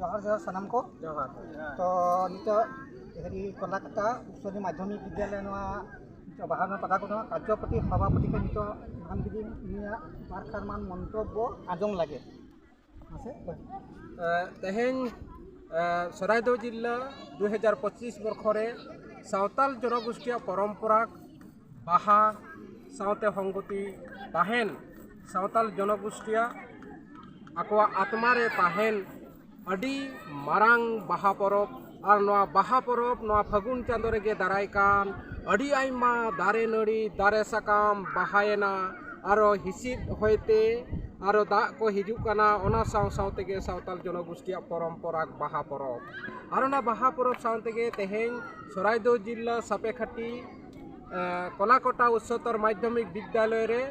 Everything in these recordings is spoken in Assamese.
জহর জহর সানাম কো। জহর। তো নিত হেরি কলাকাতা উচ্চনী মাধ্যমিক বিদ্যালয় বাহানা পাতাকোনা কার্যপতি সভাপতিকে নিত মানবিদি নিয়া বারখারমান মন্তব্য আজং লাগে। আছে? তেহেন চৰাইদেউ জিলা দুহেজাৰ পঁচিছ বৰ্ষৰে চাওতাল জনগোষ্ঠীয় পৰম্পৰাক বাহা চাওঁতে সংগতি তাহেন চাওতাল জনগোষ্ঠীয়া আকৌ আত্মাৰে তাহেন ᱢᱟᱨᱟᱝ ᱵᱟᱦᱟ ᱯᱚᱨᱚᱵᱽ ᱟᱨ ᱱᱚᱣᱟ ᱵᱟᱦᱟ ᱯᱚᱨᱚᱵᱽ ᱱᱚᱣᱟ ᱯᱷᱟᱹᱜᱩᱱ ᱪᱟᱸᱫᱚ ᱨᱮᱜᱮ ᱫᱟᱨᱟᱭ ᱠᱟᱱ ᱟᱹᱰᱤ ᱟᱭᱢᱟ ᱫᱟᱨᱮ ᱱᱟᱹᱲᱤ ᱫᱟᱨᱮ ᱥᱟᱠᱟᱢ ᱵᱟᱦᱟᱭᱮᱱᱟ ᱟᱨ ᱦᱤᱸᱥᱤᱫ ᱦᱚᱭᱛᱮ ᱟᱨ ᱫᱟᱜ ᱠᱚ ᱦᱤᱡᱩᱜ ᱠᱟᱱᱟ ᱚᱱᱟ ᱥᱟᱶ ᱥᱟᱶ ᱛᱮᱜᱮ ᱥᱟᱱᱛᱟᱲ ᱡᱚᱱᱚᱜᱩᱥᱴᱤᱭᱟᱜ ᱯᱚᱨᱚᱢᱯᱚᱨᱟ ᱵᱟᱦᱟ ᱯᱚᱨᱚᱵᱽ ᱟᱨ ᱚᱱᱟ ᱵᱟᱦᱟ ᱯᱚᱨᱚᱵᱽ ᱥᱟᱶ ᱛᱮᱜᱮ ᱛᱮᱦᱮᱧ ᱥᱚᱨᱟᱭᱫᱚ ᱡᱤᱞᱟ ᱥᱟᱯᱮᱠᱷᱟᱴᱤ ᱠᱚᱞᱟᱠᱚᱴᱟ ᱩᱥᱥᱚᱛᱚᱨ ᱢᱟᱫᱽᱫᱷᱚᱢᱤᱠ ᱵᱤᱫᱽᱫᱟᱞᱚᱭ ᱨᱮ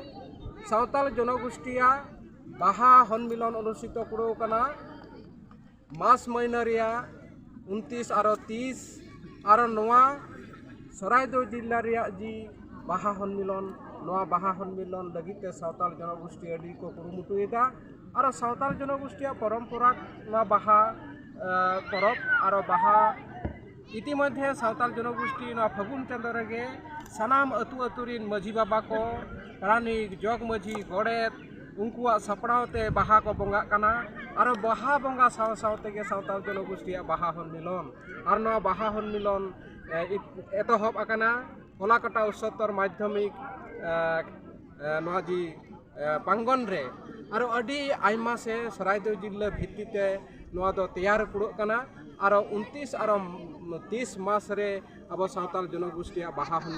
ᱥᱟᱱᱛᱟᱲ ᱡᱚᱱᱚᱜᱩᱥᱴᱤᱭᱟᱜ ᱵᱟᱦᱟ ᱦᱚᱱᱢᱤᱞᱚᱱ ᱚᱱᱩᱥᱴᱷᱤᱛᱚ ᱠᱩᱲᱟᱹᱣ ᱠᱟᱱᱟ ᱢᱟᱥ ᱢᱟᱹᱦᱱᱟᱹ ᱨᱮᱭᱟᱜ ᱩᱱᱛᱤᱥ ᱟᱨᱚ ᱛᱤᱥ ᱟᱨᱚ ᱱᱚᱣᱟ ᱥᱚᱨᱟᱭᱫᱚ ᱡᱤᱞᱟ ᱨᱮᱭᱟᱜ ᱡᱤ ᱵᱟᱦᱟ ᱦᱚᱱᱢᱤᱞᱚᱱ ᱱᱚᱣᱟ ᱵᱟᱦᱟ ᱦᱚᱱᱢᱤᱞᱚᱱ ᱞᱟᱹᱜᱤᱫ ᱛᱮ ᱥᱟᱶᱛᱟᱞ ᱡᱚᱱᱚᱜᱳᱥᱴᱤ ᱟᱹᱰᱤ ᱠᱚ ᱠᱩᱨᱩᱢᱩᱴᱩᱭᱮᱫᱟ ᱟᱨᱚ ᱥᱟᱶᱛᱟᱞ ᱡᱚᱱᱚᱜᱳᱥᱴᱤᱭᱟᱜ ᱯᱚᱨᱚᱢᱯᱚᱨᱟ ᱱᱚᱣᱟ ᱵᱟᱦᱟ ᱯᱚᱨᱚᱵᱽ ᱟᱨᱚ ᱵᱟᱦᱟ इतिमध्ये सावताल जनगोष्ठी ना फगुन चंद्र रगे सनाम अतु अतुरीन मजी बाबा को रानी जोग मजी गोड़ेत ᱩᱱᱠᱩᱣᱟᱜ ᱥᱟᱯᱲᱟᱣ ᱛᱮ ᱵᱟᱦᱟ ᱠᱚ ᱵᱚᱸᱜᱟᱜ ᱠᱟᱱᱟ ᱟᱨᱚ ᱵᱟᱦᱟ ᱵᱚᱸᱜᱟ ᱥᱟᱶ ᱥᱟᱶ ᱛᱮᱜᱮ ᱥᱟᱱᱛᱟᱲ ᱡᱚᱱᱜᱳᱥᱴᱤᱭᱟᱜ ᱵᱟᱦᱟ ᱦᱚᱱᱢᱤᱞᱚᱱ ᱟᱨ ᱱᱚᱣᱟ ᱵᱟᱦᱟ ᱥᱚᱱᱢᱤᱞᱚᱱ ᱮᱛᱚᱦᱚᱵ ᱟᱠᱟᱱᱟ ᱦᱚᱞᱟᱠᱟᱴᱟ ᱩᱥᱥᱚᱛᱛᱚᱨ ᱢᱟᱫᱽᱫᱷᱚᱢᱤᱠ ᱱᱚᱣᱟ ᱡᱤ ᱯᱟᱝᱜᱚᱱ ᱨᱮ ᱟᱨᱚ ᱟᱹᱰᱤ ᱟᱭᱢᱟ ᱥᱮ ᱥᱚᱨᱟᱭᱫᱮᱣ ᱡᱤᱞᱞᱟᱹ ᱵᱷᱤᱛᱛᱤᱛᱮ ᱱᱚᱣᱟ ᱫᱚ ᱛᱮᱭᱟᱨ ᱠᱩᱲᱟᱹᱜ ᱠᱟᱱᱟ ᱟᱨᱚ ᱩᱱᱛᱤᱥ ᱟᱨᱚ ᱛᱤᱥ ᱢᱟᱥ ᱨᱮ ᱟᱵᱚ ᱥᱟᱶᱛᱟᱞ ᱡᱚᱱᱜᱳᱥᱴᱤᱭᱟᱜ ᱵᱟᱦᱟ ᱦᱚᱱ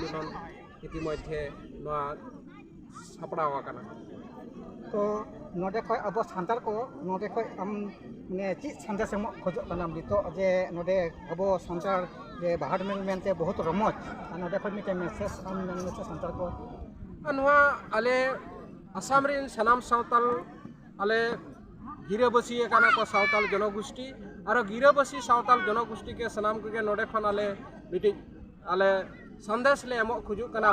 ᱱᱚᱣᱟ ᱥᱟᱯᱲᱟᱣ ᱟᱠᱟᱱᱟ तो नोडे खो अब सानताल को, नोडे खो हम ने ची तो जे नोडे अब सानताल बाहर में बहुत रमज नीटे खो मिटे मेसेज हम मेनते को। नवा आले आसाम रे सावताल आले गिरबसी को सावताल जनगोष्ठी और गिरबसी सावताल जनगोष्ठी के सनाम के नोडे खन आले मिटे आले संदेश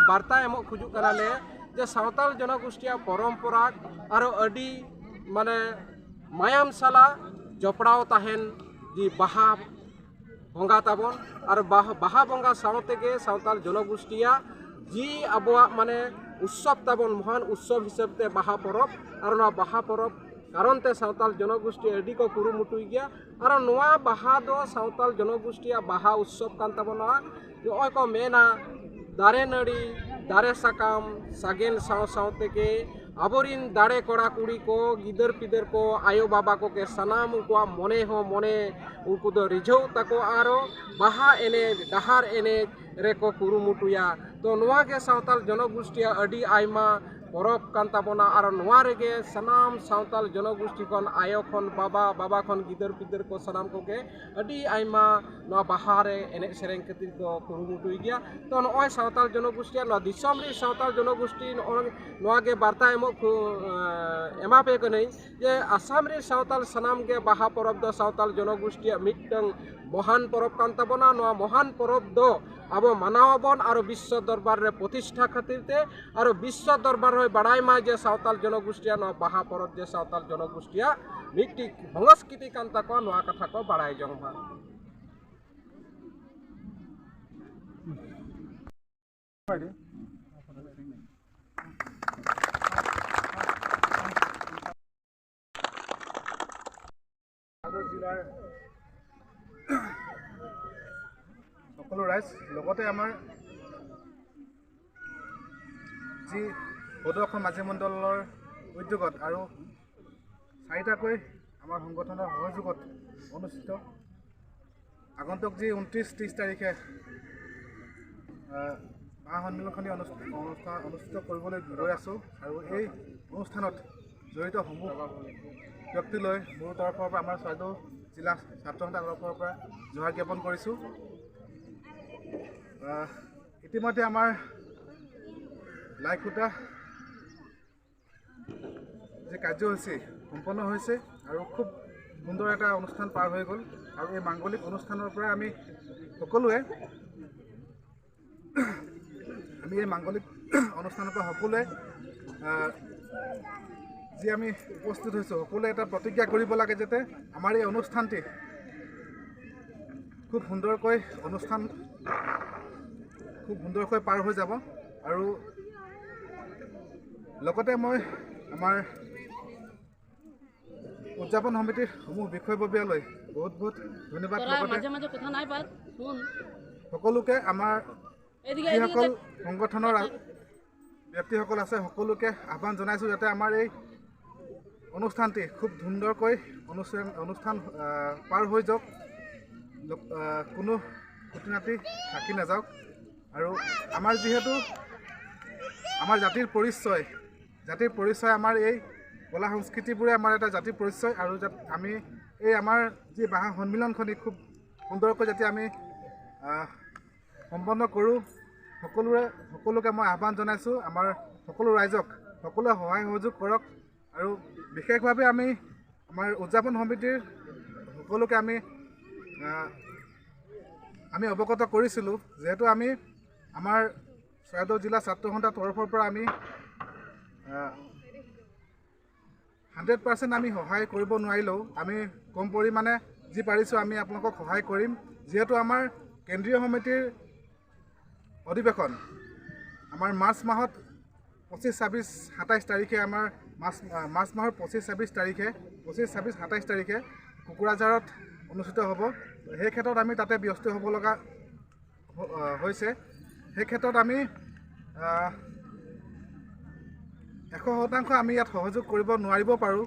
बार्ता एम ᱡᱮ ᱥᱟᱶᱛᱟᱞ ᱡᱚᱱᱚᱜᱳᱥᱴᱤᱭᱟᱜ ᱯᱚᱨᱚᱢᱯᱚᱨᱟ ᱟᱨᱚ ᱟᱹᱰᱤ ᱢᱟᱱᱮ ᱢᱟᱭᱟᱢ ᱥᱟᱞᱟᱜ ᱡᱚᱯᱲᱟᱣ ᱛᱟᱦᱮᱱ ᱡᱮ ᱵᱟᱦᱟ ᱵᱚᱸᱜᱟ ᱛᱟᱵᱚᱱ ᱟᱨ ᱵᱟᱦᱟ ᱵᱚᱸᱜᱟ ᱥᱟᱶ ᱛᱮᱜᱮ ᱥᱟᱶᱛᱟᱞ ᱡᱚᱱᱚᱜᱳᱥᱴᱤᱭᱟᱜ ᱡᱤ ᱟᱵᱚᱣᱟᱜ ᱢᱟᱱᱮ ᱩᱥᱥᱚᱵ ᱛᱟᱵᱚᱱ ᱢᱚᱦᱟᱱ ᱩᱥᱥᱚᱵ ᱦᱤᱥᱟᱹᱵ ᱛᱮ ᱵᱟᱦᱟ ᱯᱚᱨᱚᱵᱽ ᱟᱨ ᱚᱱᱟ ᱵᱟᱦᱟ ᱯᱚᱨᱚᱵᱽ ᱠᱟᱨᱚᱱ ᱛᱮ ᱥᱟᱶᱛᱟᱞ ᱡᱚᱱᱚᱜᱳᱥᱴᱤ ᱟᱹᱰᱤ ᱠᱚ ᱠᱩᱨᱩᱢᱩᱴᱩᱭ ᱜᱮᱭᱟ ᱟᱨ ᱱᱚᱣᱟ ᱵᱟᱦᱟ ᱫᱚ ᱥᱟᱶᱛᱟᱞ ᱡᱚᱱᱚᱜᱳᱥᱴᱤᱭᱟᱜ ᱵᱟᱦᱟ ᱩᱥᱥᱚᱵ ᱠᱟᱱ ᱛᱟᱵᱚᱱᱟ ᱱᱚᱜᱼᱚᱭ ᱠᱚ ᱢᱮᱱᱟ ᱫᱟᱨᱮ ᱱᱟᱹᱲᱤ ᱫᱟᱨᱮ ᱥᱟᱠᱟᱢ ᱥᱟᱜᱮᱱ ᱥᱟᱶ ᱥᱟᱶ ᱛᱮᱜᱮ ᱟᱵᱚᱨᱤᱱ ᱫᱟᱲᱮ ᱠᱚᱲᱟ ᱠᱩᱲᱤ ᱠᱚ ᱜᱤᱫᱟᱹᱨ ᱯᱤᱫᱟᱹᱨ ᱠᱚ ᱟᱭᱳ ᱵᱟᱵᱟ ᱠᱚᱜᱮ ᱥᱟᱱᱟᱢ ᱩᱱᱠᱩᱣᱟᱜ ᱢᱚᱱᱮ ᱦᱚᱸ ᱢᱚᱱᱮ ᱩᱱᱠᱩ ᱫᱚ ᱨᱤᱡᱷᱟᱹᱣ ᱛᱟᱠᱚ ᱟᱨᱚ ᱵᱟᱦᱟ ᱮᱱᱮᱡ ᱰᱟᱦᱟᱨ ᱮᱱᱮᱡ ᱨᱮᱠᱚ ᱠᱩᱨᱩᱢᱩᱴᱩᱭᱟ ᱛᱚ ᱱᱚᱣᱟ ᱜᱮ ᱥᱟᱶᱛᱟᱞ ᱡᱚᱱᱚᱜᱳᱥᱴᱤᱭᱟᱜ ᱟᱹᱰᱤ ᱟᱭᱢᱟ ᱯᱚᱨᱚᱵᱽ ᱠᱟᱱ ᱛᱟᱵᱚᱱᱟ ᱟᱨ ᱱᱚᱣᱟ ᱨᱮᱜᱮ ᱥᱟᱱᱟᱢ ᱥᱟᱶᱛᱟᱞ ᱡᱚᱱᱚᱜᱳᱥᱴᱤ ᱠᱷᱚᱱ ᱟᱭᱳ ᱠᱷᱚᱱ ᱵᱟᱵᱟ ᱵᱟᱵᱟ ᱠᱷᱚᱱ ᱜᱤᱫᱟᱹᱨ ᱯᱤᱫᱟᱹᱨ ᱠᱚ ᱥᱟᱱᱟᱢ ᱠᱚᱜᱮ ᱟᱹᱰᱤ ᱟᱭᱢᱟ ᱱᱚᱣᱟ ᱵᱟᱦᱟᱨᱮ ᱮᱱᱮᱡ ᱥᱮᱨᱮᱧ ᱠᱷᱟᱹᱛᱤᱨ ᱠᱚ ᱠᱩᱨᱩᱢᱩᱴᱩᱭ ᱜᱮᱭᱟ ᱛᱚ ᱱᱚᱜᱼᱚᱭ ᱥᱟᱶᱛᱟᱞ ᱡᱚᱱᱚᱜᱳᱥᱴᱤᱭᱟᱜ ᱱᱚᱣᱟ ᱫᱤᱥᱚᱢ ᱨᱮ ᱥᱟᱶᱛᱟᱞ ᱡᱚᱱᱚᱜᱳᱥᱴᱤ ᱱᱚᱜᱼᱚᱭ ᱱᱚᱣᱟᱜᱮ ᱵᱟᱨᱛᱟ ᱮᱢᱚᱜ ᱮᱢᱟ ᱯᱮ ᱠᱟᱹᱱᱟᱹᱧ ᱡᱮ ᱟᱥᱟᱢ ᱨᱮ ᱥᱟᱶᱛᱟᱞ ᱥᱟᱱᱟᱢ ᱜᱮ ᱵᱟᱦᱟ ᱯᱚᱨᱚᱵᱽ ᱫᱚ ᱥᱟᱶᱛᱟᱞ ᱡᱚᱱᱚᱜᱳᱥᱴᱤᱭᱟᱜ ᱢᱤᱫᱴᱟᱝ মহান পরব কান তাবনা নয়া মহান পরব দ। আবো মানাওয়াবন আর বিশ্ব দরবার প্রতিষ্ঠা খাতিরতে আর বিশ্ব দরবার হয়ে বাড়াই মা যে সাঁওতাল জনগোষ্ঠীয়া নয়া বাহা পরব যে সাঁওতাল জনগোষ্ঠীয়া মিটটি সংস্কৃতি কান তাক নয়া কথা কো বাড়াই জং মা সকলো ৰাইজ লগতে আমাৰ যি বদৌসম মাঝি মণ্ডলৰ উদ্যোগত আৰু চাৰিটাকৈ আমাৰ সংগঠনৰ সহযোগত অনুষ্ঠিত। আগন্তুক যি ঊনত্ৰিছ ত্ৰিছ তাৰিখে আহ, মহাসন্মিলনখনি অনুষ্ঠিত অনুষ্ঠান অনুষ্ঠিত কৰিবলৈ গৈ আছোঁ আৰু এই অনুষ্ঠানত জড়িত সমূহ ব্যক্তিলৈ মোৰ তৰফৰ পৰা আমাৰ চৰাইদেউ জিলা ছাত্ৰ সন্থাৰ তৰফৰ পৰা জোহাৰ জ্ঞাপন কৰিছোঁ। ইতিমধ্যে আমাৰ লাই খুটা যি কাৰ্যসূচী সম্পন্ন হৈছে আৰু খুব সুন্দৰ এটা অনুষ্ঠান পাৰ হৈ গ'ল। আৰু এই মাংগলিক অনুষ্ঠানৰ পৰা আমি সকলোৱে আমি এই মাংগলিক অনুষ্ঠানৰ পৰা সকলোৱে যি আমি উপস্থিত হৈছোঁ সকলোৱে এটা প্ৰতিজ্ঞা কৰিব লাগে যাতে আমাৰ এই অনুষ্ঠানটি খুব সুন্দৰকৈ অনুষ্ঠান খুব সুন্দৰকৈ পাৰ হৈ যাব। আৰু লগতে মই আমাৰ উদযাপন সমিতিৰ সমূহ বিষয়ববীয়ালৈ বহুত বহুত ধন্যবাদ। লগতে সকলোকে আমাৰ এদিকে যিসকল এদিকে সংগঠনৰ আ- ব্যক্তিসকল আছে সকলোকে আহ্বান জনাইছোঁ যাতে আমাৰ এই অনুষ্ঠানটি খুব সুন্দৰকৈ অনুষ্ঠান অনুষ্ঠান আহ, পাৰ হৈ যাওক। লোক- আহ, কোনো খুটি নাটি থাকি নাযাওক। আৰু আমাৰ যিহেতু আমাৰ জাতিৰ পৰিচয় জাতিৰ পৰিচয় আমাৰ এই কলা সংস্কৃতিবোৰে আমাৰ এটা জাতিৰ পৰিচয় আৰু আমি এই আমাৰ যি ভাষা সন্মিলনখনি খুব সুন্দৰকৈ যাতে আমি সম্পন্ন কৰোঁ সকলোৰে সকলোকে মই আহ্বান জনাইছোঁ আমাৰ সকলো ৰাইজক সকলোৱে সহায় সহযোগ কৰক আৰু বিশেষভাৱে আমি আমাৰ উদযাপন সমিতিৰ সকলোকে আমি আমি অৱগত কৰিছিলোঁ যিহেতু আমি আমাৰ চৰাইদেউ জিলা ছাত্ৰ সন্থাৰ তৰফৰ পৰা আমি হাণ্ড্ৰেড পাৰ্চেণ্ট আমি সহায় কৰিব নোৱাৰিলেও আমি কম পৰিমাণে যি পাৰিছোঁ আমি আপোনালোকক সহায় কৰিম যিহেতু আমাৰ কেন্দ্ৰীয় সমিতিৰ অধিৱেশন আমাৰ মাৰ্চ মাহত পঁচিছ ছাব্বিছ সাতাইছ তাৰিখে আমাৰ মাৰ্চ মাৰ্চ মাহৰ পঁচিছ ছাব্বিছ তাৰিখে পঁচিছ ছাব্বিছ সাতাইছ তাৰিখে কোকৰাঝাৰত অনুষ্ঠিত হ'ব। সেই ক্ষেত্ৰত আমি তাতে ব্যস্ত হ'ব লগা হৈছে। সেই ক্ষেত্ৰত আমি এশ শতাংশ আমি ইয়াত সহযোগ কৰিব নোৱাৰিব পাৰোঁ।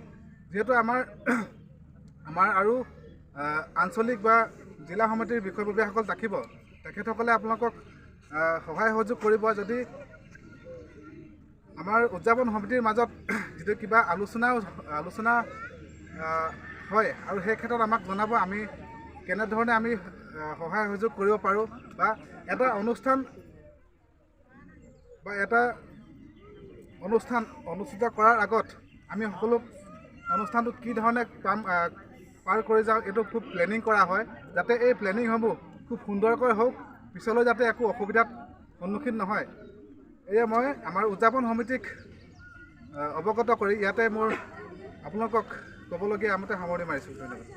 যিহেতু আমাৰ আমাৰ আৰু আঞ্চলিক বা জিলা সমিতিৰ বিষয়ববীয়াসকল থাকিব তেখেতসকলে আপোনালোকক সহায় সহযোগ কৰিব যদি আমাৰ উদযাপন সমিতিৰ মাজত যিটো কিবা আলোচনাও আলোচনা হয় আৰু সেই ক্ষেত্ৰত আমাক জনাব আমি কেনেধৰণে আমি সহায় সহযোগ কৰিব পাৰোঁ বা এটা অনুষ্ঠান বা এটা অনুষ্ঠান অনুষ্ঠিত কৰাৰ আগত আমি সকলো অনুষ্ঠানটো কি ধৰণে কাম পাৰ কৰি যাওঁ এইটো খুব প্লেনিং কৰা হয় যাতে এই প্লেনিংসমূহ খুব সুন্দৰকৈ হওক পিছলৈ যাতে একো অসুবিধাত সন্মুখীন নহয়। এয়ে মই আমাৰ উদযাপন সমিতিক অৱগত কৰি ইয়াতে মোৰ আপোনালোকক ক'বলগীয়া আমতে সামৰণি মাৰিছোঁ। ধন্যবাদ।